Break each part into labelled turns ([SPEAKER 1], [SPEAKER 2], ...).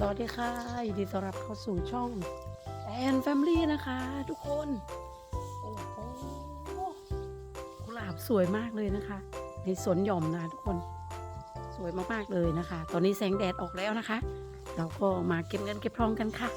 [SPEAKER 1] สวัสดีค่ะยินดีต้อนรับเข้าสู่ช่องแอนแฟมลี่นะคะ ทุกคน โอ้โหกุหลาบสวยมากเลยนะคะ ในสวนหย่อมนะทุกคนสวยมากๆเลยนะคะ ตอนนี้แสงแดดออกแล้วนะคะ เราก็มาเก็บเงินเก็บทองกันค่ะ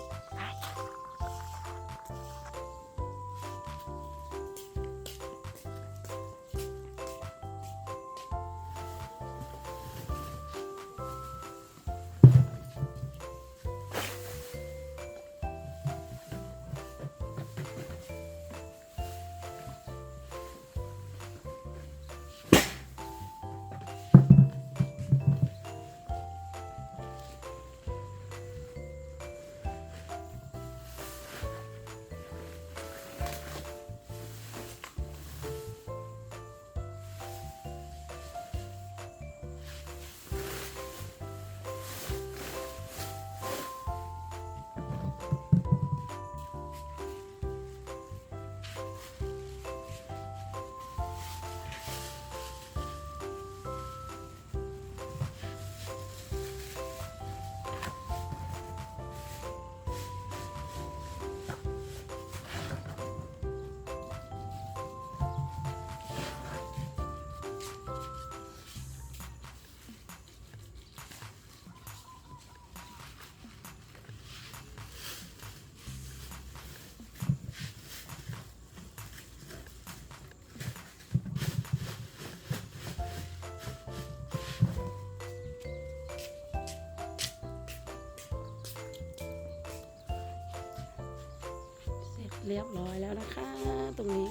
[SPEAKER 1] เรียบร้อยแล้วนะคะ ตรงนี้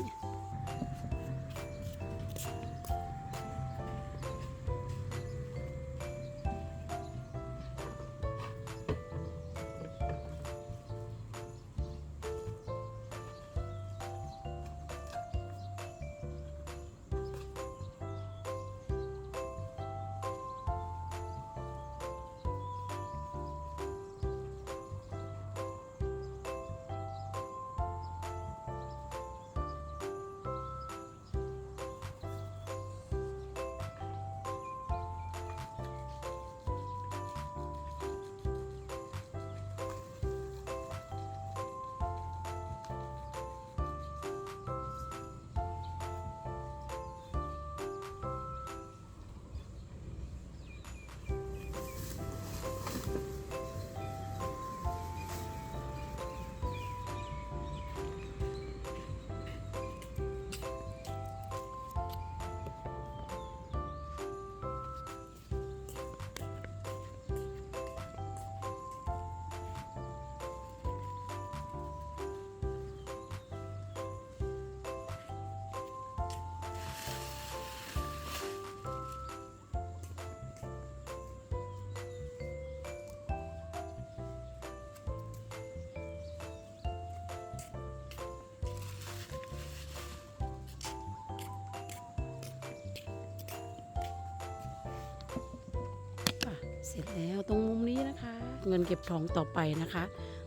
[SPEAKER 1] ร็จแล้วตรงมุมนี้นะคะ เงินเก็บทองต่อไปนะคะ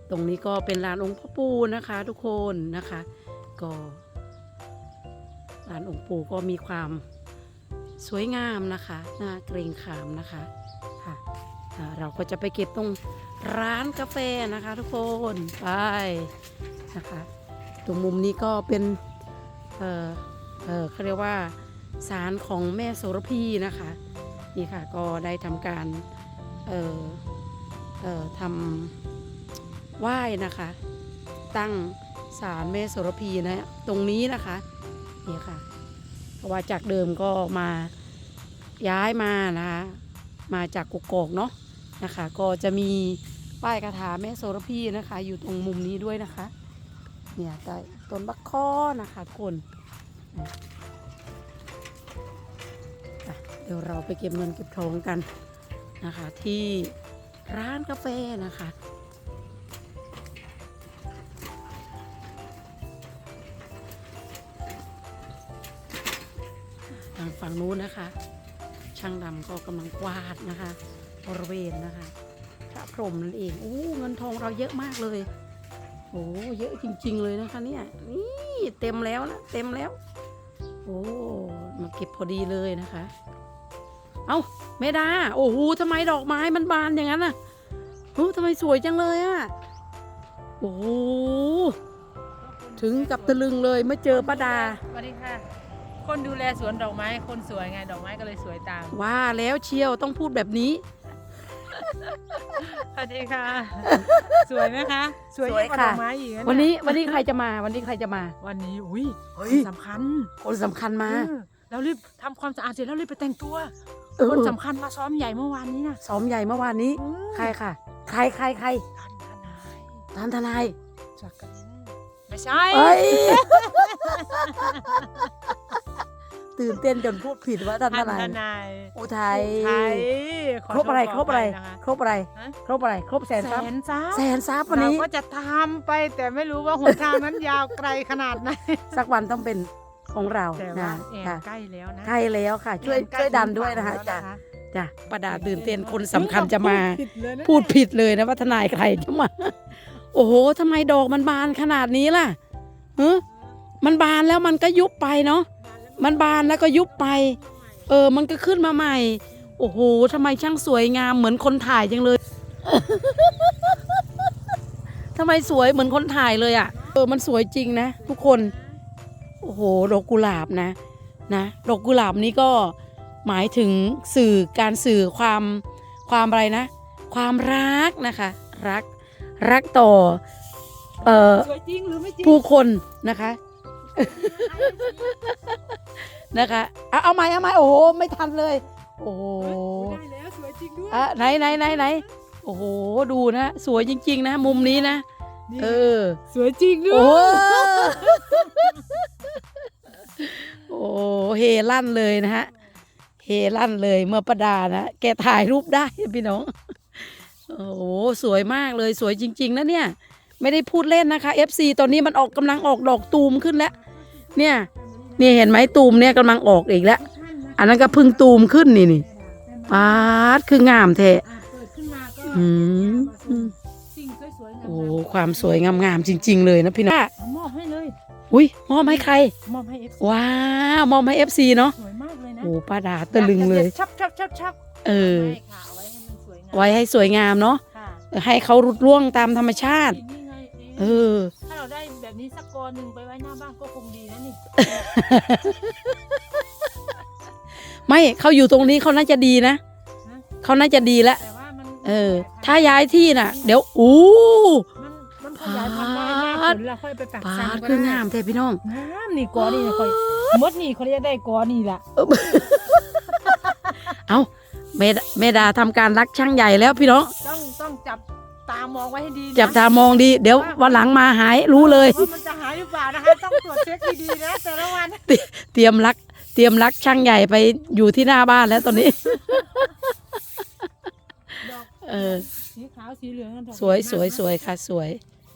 [SPEAKER 1] ตรงนี้ก็เป็นลานองค์พ่อปู่นะคะ ทุกคนนะคะ ก็ลานองค์ปู่ก็มีความสวยงามนะคะน่าเกรงขามนะคะค่ะเราก็จะไปเก็บตรงร้านกาแฟนะคะ ทุกคนไปนะคะ ตรงมุมนี้ก็เป็นเออเออเขาเรียกว่าศาลของแม่โสระพีนะคะนี่ค่ะก็ได้ทำการ เอ่อเออทำไหว้นะคะ ตั้งศาลแม่โสระพีนะตรงนี้นะคะนี่ค่ะเพราะว่าจากเดิมก็มาย้ายมานะคะมาจากกุกกอกเนาะนะคะ ก็จะมีป้ายคาถาแม่โสระพีนะคะ อยู่ตรงมุมนี้ด้วยนะคะเนี่ยใต้ต้นบักข้อนะคะคนเดี๋ยวเราไปเก็บเงินเก็บทองกัน นะคะที่ร้านกาแฟนะคะทางฝั่งนู้นนะคะ ช่างดำก็กำลังกวาดนะคะบริเวณนะคะพระพรหมนั่นเองโอ้เงินทองเราเยอะมากเลยโอ้เยอะจริง ๆ เลยนะคะเนี่ยนี่เต็มแล้วนะเต็มแล้ว โอ้มาเก็บพอดีเลยนะคะ เอาเมดา โอ้โหทำไมดอกไม้มันบานอย่างนั้นน่ะโอ้ทำไมสวยจังเลยอะโอ้โหถึงกับตะลึงเลยเมื่อเจอป้าดา
[SPEAKER 2] สวัสดีค่ะ คนดูแลสวนดอกไม้ คนสวยไงดอกไม้ก็เลยสวยตาม
[SPEAKER 1] ว่าแล้วเชียวต้องพูดแบบนี้
[SPEAKER 2] สวัสดีค่ะ สวยไหมคะ สวย
[SPEAKER 1] สวย
[SPEAKER 2] ยิ่งกว่า
[SPEAKER 1] ค่ะ
[SPEAKER 2] ดอกไม้อีกะเย
[SPEAKER 1] วันนี้วันนี้ใครจะมา วันนี้ใครจะมา
[SPEAKER 2] วันนี้ อุ้ย
[SPEAKER 1] เฮ้ย
[SPEAKER 2] สำคัญ
[SPEAKER 1] คนสำคัญมา
[SPEAKER 2] เออเรารีบทำความสะอาดเสร็จแล้วรีบไปแต่งตัว
[SPEAKER 1] เออ
[SPEAKER 2] คนสำคัญมาซ้อมใหญ่เมื่อวานนี้นะ
[SPEAKER 1] ซ้อมใหญ่เมื่อวานนี้
[SPEAKER 2] อืม
[SPEAKER 1] ใครค่ะ ใครใครใคร
[SPEAKER 2] ท่านทนาย
[SPEAKER 1] ท่านทนาย
[SPEAKER 2] จักรินไม่ใช่
[SPEAKER 1] เอ้ยตื่นเต้นจนพูดผิดว่าท่านท
[SPEAKER 2] ท่าน
[SPEAKER 1] นาย
[SPEAKER 2] ทนาย
[SPEAKER 1] อุทัย
[SPEAKER 2] ไทยข
[SPEAKER 1] ครบอะไร
[SPEAKER 2] โทษ
[SPEAKER 1] ครบอะไร
[SPEAKER 2] ขภัยนะคะ
[SPEAKER 1] ครบอะไร
[SPEAKER 2] ฮะ
[SPEAKER 1] ครบอะไรครบแสน
[SPEAKER 2] แส
[SPEAKER 1] ซับ
[SPEAKER 2] นซับ
[SPEAKER 1] แสนซับวัน
[SPEAKER 2] เรา
[SPEAKER 1] นี้
[SPEAKER 2] ก็จะทำไปแต่ไม่รู้ว่าหนทางนั้นยาวไกลขนาดไหน
[SPEAKER 1] สักวันต้องเป็น ของเรา
[SPEAKER 2] แต่
[SPEAKER 1] นะ
[SPEAKER 2] ว่าแอน
[SPEAKER 1] ค่ะ
[SPEAKER 2] ใกล้แล้วนะ
[SPEAKER 1] ใกล้แล้วค่ะ ช่วย
[SPEAKER 2] แอนใกล้
[SPEAKER 1] ช่วยดันด้วย
[SPEAKER 2] ถึง
[SPEAKER 1] นะคะ
[SPEAKER 2] ฝั่ง
[SPEAKER 1] จ้ะ
[SPEAKER 2] แล้ว
[SPEAKER 1] จ้ะประดาตื่นเต้นคนสำคัญจะมา
[SPEAKER 2] ผิดเลยนะ
[SPEAKER 1] พูดผิดเลยนะว่าทนายใครจะมา โอ้โหทำไมดอกมันบานขนาดนี้ล่ะฮะมันบานแล้วมันก็ยุบไปเนาะ มันบานแล้วก็ยุบไป เออ มันก็ขึ้นมาใหม่ โอ้โหทำไมช่างสวยงามเหมือนคนถ่ายจังเลย ทำไมสวยเหมือนคนถ่ายเลยอะ่ะ เออ มันสวยจริงนะทุกคน โอ้โหดอกกุหลาบนะนะดอกกุหลาบนี้ก็หมายถึงสื่อการสื่อความความอะไรนะ ความรักนะคะ รักรักต่อเอ่อ
[SPEAKER 2] สวยจริงหรือไม่จริง
[SPEAKER 1] ผู้คนนะคะ นะคะเอาเอาไหมเอาไหมโอ้โหไม่ทันเลย โอ้โห
[SPEAKER 2] ได้แล้วสวยจริงด้วย
[SPEAKER 1] อะไหนไหนไหนไหนโอ้โหดูนะสวยจริง ๆ นะ มุมนี้นะ
[SPEAKER 2] นี่
[SPEAKER 1] เออ
[SPEAKER 2] สวยจริงด้ว
[SPEAKER 1] โอ้
[SPEAKER 2] ย
[SPEAKER 1] โอ้เฮลั่นเลยนะฮะเฮลั่นเลยเมื่อประดานะแกถ่ายรูปได้พี่น้องโอ้โหสวยมากเลยสวยจริง ๆนะเนี่ย ไม่ได้พูดเล่นนะคะ FC ตอนนี้มันออกกำลังออกดอกตูมขึ้นแล้ว เนี่ยนี่เห็นไหมตูมเนี่ยกำลังออกอีกแล้ว อันนั้นก็พึ่งตูมขึ้นนี่นี่ปาดคืองามแท้
[SPEAKER 2] อืม
[SPEAKER 1] โอ้ความสวยงามๆจริง ๆ เลยนะพี่น้อง
[SPEAKER 2] มอบให้เลย
[SPEAKER 1] อุ้ยมอบให้ใคร
[SPEAKER 2] มอบให้เอฟ
[SPEAKER 1] ว้าวมอบให้ FC เนาะ
[SPEAKER 2] สวยมากเลยนะ
[SPEAKER 1] โอ้ป้าดาตะลึงเลย
[SPEAKER 2] ชับชับชับชับ
[SPEAKER 1] เออ
[SPEAKER 2] ไม่ค่ะเอาไว้ให้มันสวยงาม
[SPEAKER 1] ไว้ให้สวยงามเนาะ
[SPEAKER 2] ค่ะ
[SPEAKER 1] ให้เขารุดร่วงตามธรรมชาติ
[SPEAKER 2] นี่ไง
[SPEAKER 1] เอ
[SPEAKER 2] เอ๊ะ
[SPEAKER 1] อ
[SPEAKER 2] ถ้าเราได้แบบนี้สักกอหนึ่งไปไว้หน้าบ้านก็คงดีนะนี่
[SPEAKER 1] ไม่เขาอยู่ตรงนี้เขาน่าจะดีนะเขาน่าจะดีแล้ว
[SPEAKER 2] แต่ว่ามัน
[SPEAKER 1] เออ ถ้าย้ายที่น่ะ เดี๋ยวอู้
[SPEAKER 2] มันมันขยายพันธุ์ได้ หน้าฝนเราค่อยไปปัก
[SPEAKER 1] ปา
[SPEAKER 2] ซัน
[SPEAKER 1] ด
[SPEAKER 2] ก็
[SPEAKER 1] คือ
[SPEAKER 2] ได้
[SPEAKER 1] งามแท้พี่น้อง
[SPEAKER 2] งามนี่กอนี่นะค่อยมดนี่เขาเรียกได้กอนี่ล่ะ
[SPEAKER 1] เอาเมดเมดาทำการรักช่างใหญ่แล้วพี่น้อง
[SPEAKER 2] ต้องต้องจับตามองไว้ให้ดีนะ
[SPEAKER 1] จับตามองดี เดี๋ยววันหลังมาหายรู้เลย
[SPEAKER 2] ว่ามันจะหายหรือเปล่านะคะ ต้องตรวจเช็คดีๆนะแต่ละวัน
[SPEAKER 1] เตรียมรัก เตรียมรักช่างใหญ่ไปอยู่ที่หน้าบ้านแล้วตอนนี้
[SPEAKER 2] ดอก
[SPEAKER 1] เออ
[SPEAKER 2] สีขาวสีเหลืองนั่นดอก
[SPEAKER 1] สวย
[SPEAKER 2] มาก
[SPEAKER 1] สวย
[SPEAKER 2] นะ
[SPEAKER 1] สวยค่ะ สวย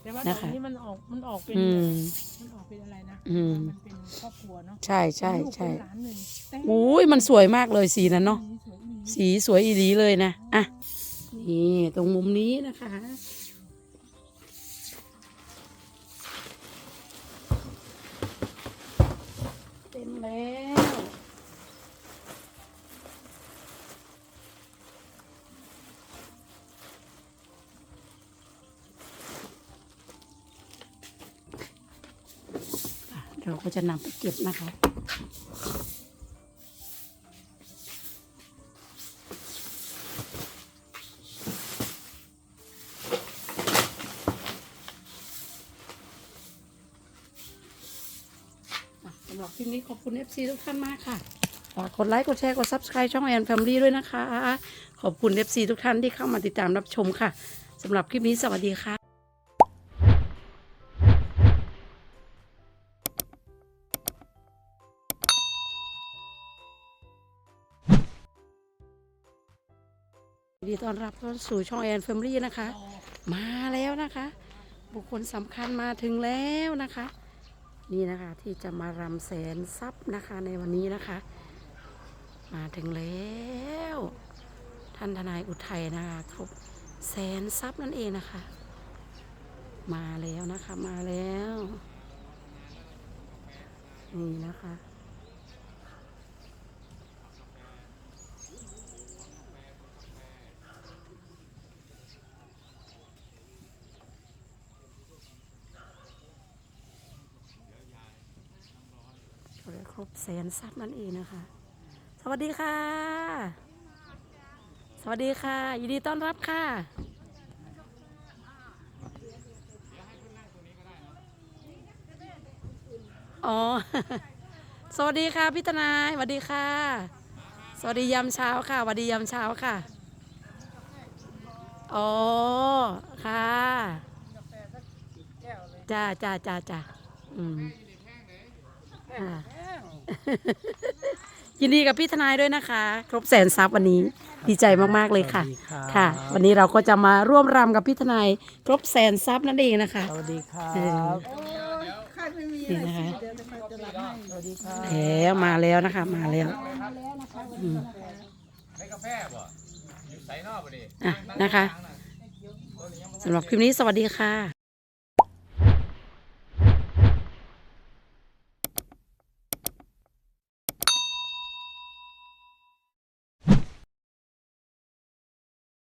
[SPEAKER 2] แต่ว่าด
[SPEAKER 1] นะ
[SPEAKER 2] อก
[SPEAKER 1] คะ
[SPEAKER 2] นี้มันออกมันออกเป็น
[SPEAKER 1] อืม
[SPEAKER 2] มันออกเป็นอะไรนะ
[SPEAKER 1] อืม
[SPEAKER 2] มันเป็นครอบครัวเนาะ
[SPEAKER 1] ใช่ใช่
[SPEAKER 2] เป็นลูก
[SPEAKER 1] ใช่
[SPEAKER 2] เป็นหลานหนึ่งแต่
[SPEAKER 1] อุ้ยมันสวยมากเลยสีนั้นเนาะ
[SPEAKER 2] สีสวยอีหลี
[SPEAKER 1] สีสวยอีหลีเลยนะ อะ นี่ตรงมุมนี้นะคะ เต็มแล้ว เราก็จะนำไปเก็บนะคะอะสำหรับคลิปนี้ขอบคุณ FC ทุกท่านมากค่ะ ฝากกดไลค์ กดแชร์ กด Subscribe ช่องแอนแฟมลี่ด้วยนะคะ ขอบคุณ FC ทุกท่านที่เข้ามาติดตามรับชมค่ะ สำหรับคลิปนี้สวัสดีค่ะ ดีต้อนรับเข้าสู่ช่องแอนแฟมิลี่นะคะ มาแล้วนะคะ บุคคลสำคัญมาถึงแล้วนะคะ นี่นะคะที่จะมารำแสนทรัพย์นะคะในวันนี้นะคะ มาถึงแล้ว ท่านทนายอุทัยนะคะครบแสนทรัพย์นั่นเองนะคะ มาแล้วนะคะมาแล้ว นี่นะคะ ครบ แสนซับนั่นเองนะคะ สวัสดีค่ะ สวัสดีค่ะ ยินดีต้อนรับค่ะ อ๋อ สวัสดีค่ะพี่ทนายสวัสดีค่ะ สวัสดียามเช้าค่ะสวัสดียามเช้าค่ะ อ๋อ ค่ะจ้าจ้าจ้าจ้าอืมค่ะ ยินดีกับพี่ทนายด้วยนะคะ ครบแสนซับวันนี้ดีใจมากๆเลยค่ะ
[SPEAKER 3] สวัสดีรับ
[SPEAKER 1] ค่ะ วันนี้เราก็จะมาร่วมรำกับพี่ทนายครบแสนซับนั่นเองนะคะ
[SPEAKER 3] สวัสดีครั
[SPEAKER 1] เออ
[SPEAKER 3] บ
[SPEAKER 1] นี่นะคะ
[SPEAKER 3] สวัสดีครับ
[SPEAKER 1] แล้วมาแล้วนะคะ มาแล้วอืม
[SPEAKER 4] ให้กาแฟบ่อยู่ใส่นอกบ่ดิ
[SPEAKER 1] อะนะคะสำหรับคลิปนี้สวัสดีค่ะ